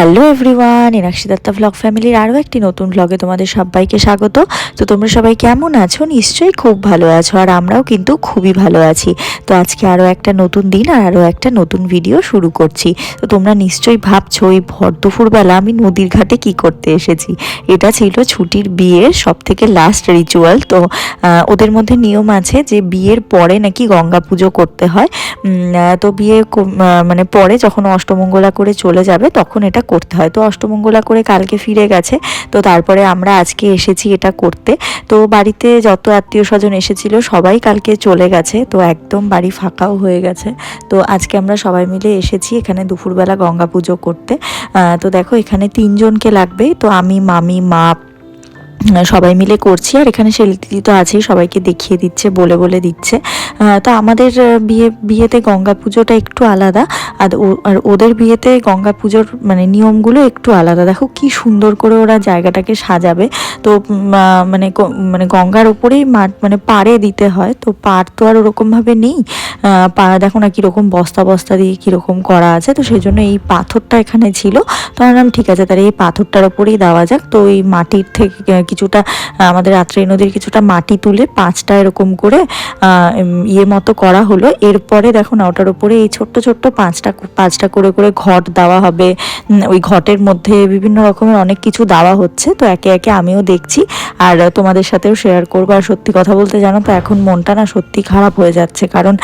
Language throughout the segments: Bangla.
Hello everyone Enakshi Datta vlog ফ্যামিলির আরও একটি নতুন ভ্লগে তোমাদের সবাইকে স্বাগত। তো তোমরা সবাই কেমন আছো? নিশ্চয়ই খুব ভালো আছো আর আমরাও কিন্তু খুবই ভালো আছি। তো আজকে আরও একটা নতুন দিন আর আরও একটা নতুন ভিডিও শুরু করছি। তো তোমরা নিশ্চয়ই ভাবছ, এই ভর আমি নদীর ঘাটে কি করতে এসেছি? এটা ছিল ছুটির বিয়ের সব থেকে লাস্ট রিচুয়াল তো ওদের মধ্যে নিয়ম আছে যে বিয়ের পরে নাকি গঙ্গা পুজো করতে হয়। তো বিয়ে মানে পরে যখন অষ্টমঙ্গলা করে চলে যাবে, তখন এটা করতে হয়। তো অষ্টমঙ্গলা করে কালকে ফিরে গেছে। তো তারপরে আমরা আজকে এসেছি এটা করতে। তো বাড়িতে যত আত্মীয় স্বজন এসেছিল সবাই কালকে চলে গেছে। তো একদম বাড়ি ফাঁকাও হয়ে গেছে। তো আজকে আমরা সবাই মিলে এসেছি এখানে দুপুরবেলা গঙ্গা পুজো করতে। তো দেখো এখানে তিনজনকে লাগবে। তো আমি, মামি, মা সবাই মিলে করছি। আর এখানে সেলিতি তো আছেই, সবাইকে দেখিয়ে দিচ্ছে, বলে বলে দিচ্ছে। তো আমাদের বিয়ে, বিয়েতে গঙ্গা পুজোটা একটু আলাদা। আর আর ওদের বিয়েতে গঙ্গা পুজোর মানে নিয়মগুলো একটু আলাদা। দেখো কি সুন্দর করে ওরা জায়গাটাকে সাজাবে। তো মানে মানে গঙ্গার ওপরেই মাঠ মানে পাড়ে দিতে হয়। তো পাড় তো আর ওরকমভাবে নেই। পা দেখো না কীরকম বস্তা বস্তা দিয়ে কীরকম করা আছে। তো সেই জন্য এই পাথরটা এখানে ছিল। তো আমি ঠিক আছে, তাহলে এই পাথরটার ওপরেই দেওয়া যাক। তো এই মাটির থেকে কিছুটা আমাদের আত্রেয় নদীর কিছুটা মাটি তুলে পাঁচটা এরকম করে ইয়ে মতো করা হলো। এরপরে দেখো না, ওটার উপরে এই ছোট্ট ছোট্ট পাঁচটা পাঁচটা পাঁচটা করে করে ঘট দেওয়া হবে। ওই ঘটের মধ্যে বিভিন্ন রকমের অনেক কিছু দেওয়া হচ্ছে। তো একে একে আমিও দেখছি। আর তোমাদের সাথেও শেয়ার করব। আর সত্যি কথা বলতে জানো তো, এখন মনটা না সত্যি খারাপ হয়ে যাচ্ছে। কারণ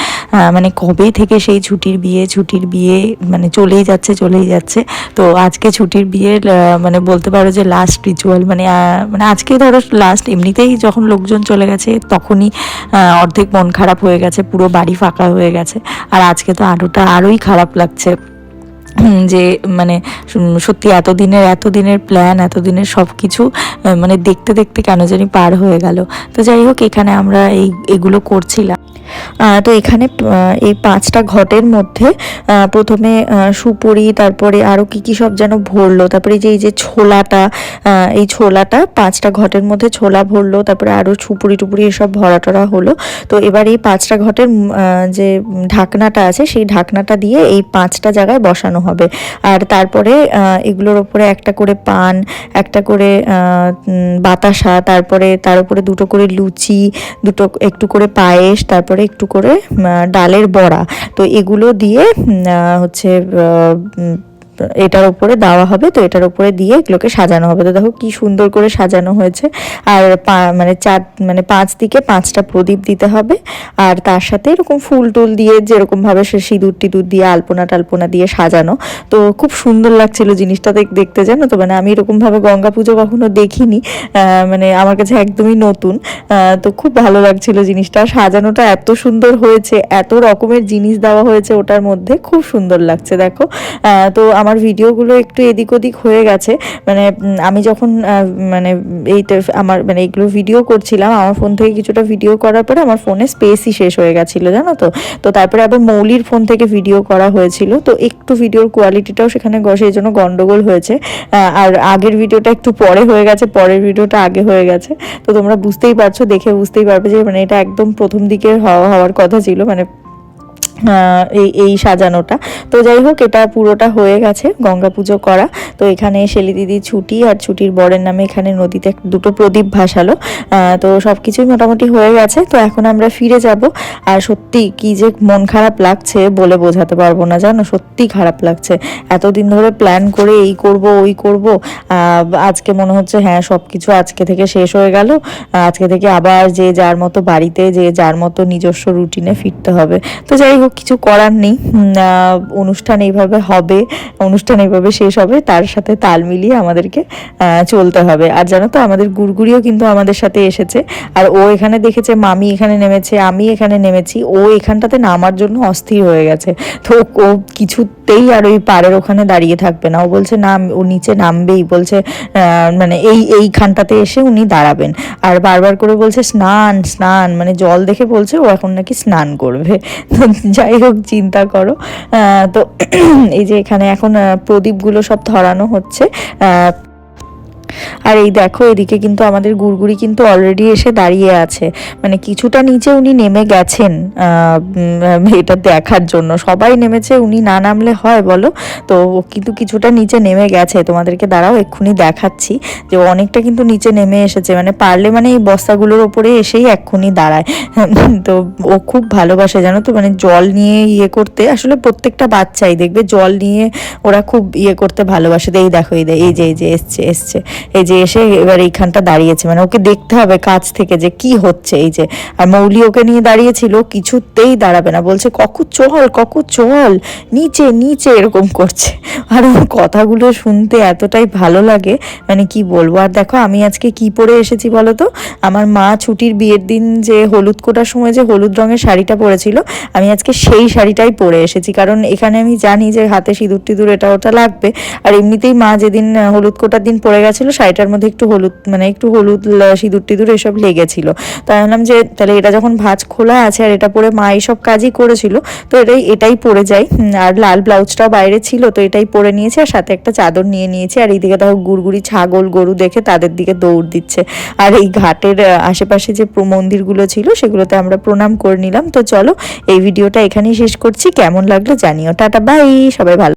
মানে কবে থেকে সেই ছুটির বিয়ে ছুটির বিয়ে মানে চলেই যাচ্ছে চলেই যাচ্ছে। তো আজকে ছুটির বিয়ের মানে বলতে পারো যে লাস্ট রিচুয়াল মানে মানে আজকে ধরো লাস্ট এমনিতেই যখন লোকজন চলে গেছে, তখনই অর্ধেক মন খারাপ হয়ে গেছে, পুরো বাড়ি ফাঁকা হয়ে গেছে। আর আজকে তো আরোটা আরোই খারাপ লাগছে। যে মানে সত্যি এতদিনের এতদিনের প্ল্যান এতদিনের সব কিছু মানে দেখতে দেখতে কেন জানি পার হয়ে গেল। তো যাই হোক, এখানে আমরা এই, এগুলো করছিলাম। তো এখানে এই পাঁচটা ঘটের মধ্যে প্রথমে সুপুরি, তারপরে আরও কি কি সব যেন ভরলো। তারপরে যে, এই যে ছোলাটা এই ছোলাটা, পাঁচটা ঘটের মধ্যে ছোলা ভরলো, তারপরে আরও সুপুরি টুপুরি এসব ভরা টরা হলো। তো এবার এই পাঁচটা ঘটের যে ঢাকনাটা আছে, সেই ঢাকনাটা দিয়ে এই পাঁচটা জায়গায় বসানো হবে। আর তারপরে এগুলোর ওপরে একটা করে পান, একটা করে বাতাসা, তারপরে তার উপরে দুটো করে লুচি, দুটো, একটু করে পায়েস, তারপরে একটু করে ডালের বড়া। তো এগুলো দিয়ে হচ্ছে এটার উপরে দেওয়া হবে, তো এটার উপরে দিয়ে এগুলোকে সাজানো হবে। তো দেখো কি সুন্দর করে সাজানো হয়েছে। আর মানে চার মানে পাঁচ দিকে পাঁচটা প্রদীপ দিতে হবে। আর তার সাথে এরকম ফুল টুল দিয়ে যেরকম ভাবে সে সিঁদুর টিঁদুর দিয়ে আলপনা টালপনা দিয়ে সাজানো। তো খুব সুন্দর লাগছিল জিনিসটা দেখ- দেখতে জানো তো? মানে আমি এরকম ভাবে গঙ্গা পুজো কখনো দেখিনি। মানে আমার কাছে একদমই নতুন। তো খুব ভালো লাগছিল জিনিসটা। সাজানোটা এত সুন্দর হয়েছে, এত রকমের জিনিস দেওয়া হয়েছে ওটার মধ্যে। খুব সুন্দর লাগছে, দেখো। তো আমার ভিডিওগুলো একটু এদিক ওদিক হয়ে গেছে। মানে আমি যখন মানে এই আমার মানে এইগুলো ভিডিও করছিলাম, আমার ফোন থেকে কিছুটা ভিডিও করার পরে আমার ফোনে স্পেসই শেষ হয়ে গেছিল, জানো তো? তো তারপরে আবার মৌলির ফোন থেকে ভিডিও করা হয়েছিল। তো একটু ভিডিওর কোয়ালিটিটাও সেখানে সেই জন্য গন্ডগোল হয়েছে। আর আগের ভিডিওটা একটু পরে হয়ে গেছে, পরের ভিডিওটা আগে হয়ে গেছে। তো তোমরা বুঝতেই পারছ, দেখে বুঝতেই পারবে যে মানে এটা একদম প্রথম দিকে হওয়া, হওয়ার কথা ছিল। মানে এই এই সাজানোটা। তো যাই হোক, এটা পুরোটা হয়ে গেছে গঙ্গা পুজো করা। তো এখানে শেলি দিদি ছুটি আর ছুটির বরের নামে এখানে নদীতে দুটো প্রদীপ ভাসালো। তো সব কিছুই মোটামুটি হয়ে গেছে। তো এখন আমরা ফিরে যাব। আর সত্যি কি যে মন খারাপ লাগছে বলে বোঝাতে পারব না, জানো? সত্যি খারাপ লাগছে। এতদিন ধরে প্ল্যান করে এই করব, ওই করব। আজকে মনে হচ্ছে হ্যাঁ সব কিছু আজকে থেকে শেষ হয়ে গেল। আজকে থেকে আবার যে যার মতো বাড়িতে, যে যার মতো নিজস্ব রুটিনে ফিরতে হবে। তো যাই হোক কিছু করার নেই। অনুষ্ঠান এইভাবে হবে, অনুষ্ঠান এইভাবে শেষ হবে, তার সাথে তাল মিলিয়ে আমাদেরকে চলতে হবে। আর জানো তো, আমাদের গুড়গুড়িও কিন্তু আমাদের সাথে এসেছে। আর ও এখানে দেখেছে, মামি এখানে নেমেছে, আমি এখানে নেমেছি, ও এখানটাতে নামার জন্য অস্থির হয়ে গেছে। তো ও কিছুতেই আর ওই পাড়ের ওখানে দাঁড়িয়ে থাকবে না। ও বলছে না ও নিচে নামবেই। বলছে মানে এই, এইখানটাতে এসে উনি দাঁড়াবেন। আর বারবার করে বলছে, স্নান স্নান। মানে জল দেখে বলছে, ও এখন নাকি স্নান করবে। যাই হোক চিন্তা করো। তো এই যে এখানে এখন প্রদীপগুলো সব ধরানো হচ্ছে। আর এই দেখো, এদিকে কিন্তু আমাদের গুড়গুড়ি কিন্তু অলরেডি এসে দাঁড়িয়ে আছে। মানে কিছুটা নিচে উনি নেমে গেছেন এটা দেখার জন্য। সবাই নেমেছে, উনি না নামলে হয় বলো? তো কিন্তু কিছুটা নিচে নেমে গেছে। তোমাদেরকে দাঁড়াও, এক্ষুনি দেখাচ্ছি যে অনেকটা কিন্তু নিচে নেমে এসেছে। মানে পারলে মানে এই বস্তাগুলোর ওপরে এসেই এক্ষুনি দাঁড়ায়। তো ও খুব ভালোবাসে, জানো তো? মানে জল নিয়ে ইয়ে করতে, আসলে প্রত্যেকটা বাচ্চাই দেখবে, জল নিয়ে ওরা খুব ইয়ে করতে ভালোবাসে। এই দেখো, এই এই যে এই যে, এসছে এসছে। এই যে এসে এবার এইখানটা দাঁড়িয়েছে মানে ওকে দেখতে হবে কাছ থেকে যে কি হচ্ছে এই যে। আর মৌলি ওকে নিয়ে দাঁড়িয়েছিল, কিছুতেই দাঁড়াবে না, বলছে ককু চল ককু চল নিচে নিচে, এরকম করছে। আর ওর কথাগুলো শুনতে এতটাই ভালো লাগে মানে কি বলব, আর দেখো আমি আজকে কি পরে এসেছি বলো তো? আমার মা ছুটির বিয়ের দিন যে হলুদ কোটার সময় যে হলুদ রঙের শাড়িটা পরেছিল, আমি আজকে সেই শাড়িটাই পরে এসেছি। কারণ এখানে আমি জানি যে হাতে সিঁদুর টিঁদুর, এটা ওটা লাগবে। আর এমনিতেই মা যেদিন, হলুদ কোটার দিন পরে গেছিল শাড়িটার মধ্যে একটু হলুদ মানে একটু হলুদ সিঁদুর টিঁদুর এসব লেগেছিল। তাই ভাবলাম যে, তাহলে এটা যখন ভাঁজ খোলা আছে আর এটা পরে মা এইসব কাজই করেছিল, তো এটাই এটাই পরে যাই। আর লাল ব্লাউজটাও বাইরে ছিল, তো এটাই পরে নিয়েছি আর সাথে একটা চাদর নিয়ে নিয়েছি। আর এইদিকে দেখো গুড়গুড়ি ছাগল, গরু দেখে তাদের দিকে দৌড় দিচ্ছে। আর এই ঘাটের আশেপাশে যে মন্দিরগুলো ছিল, সেগুলোতে আমরা প্রণাম করে নিলাম। তো চলো, এই ভিডিওটা এখানেই শেষ করছি। কেমন লাগল জানিও। Tata, bye. সবাই ভালো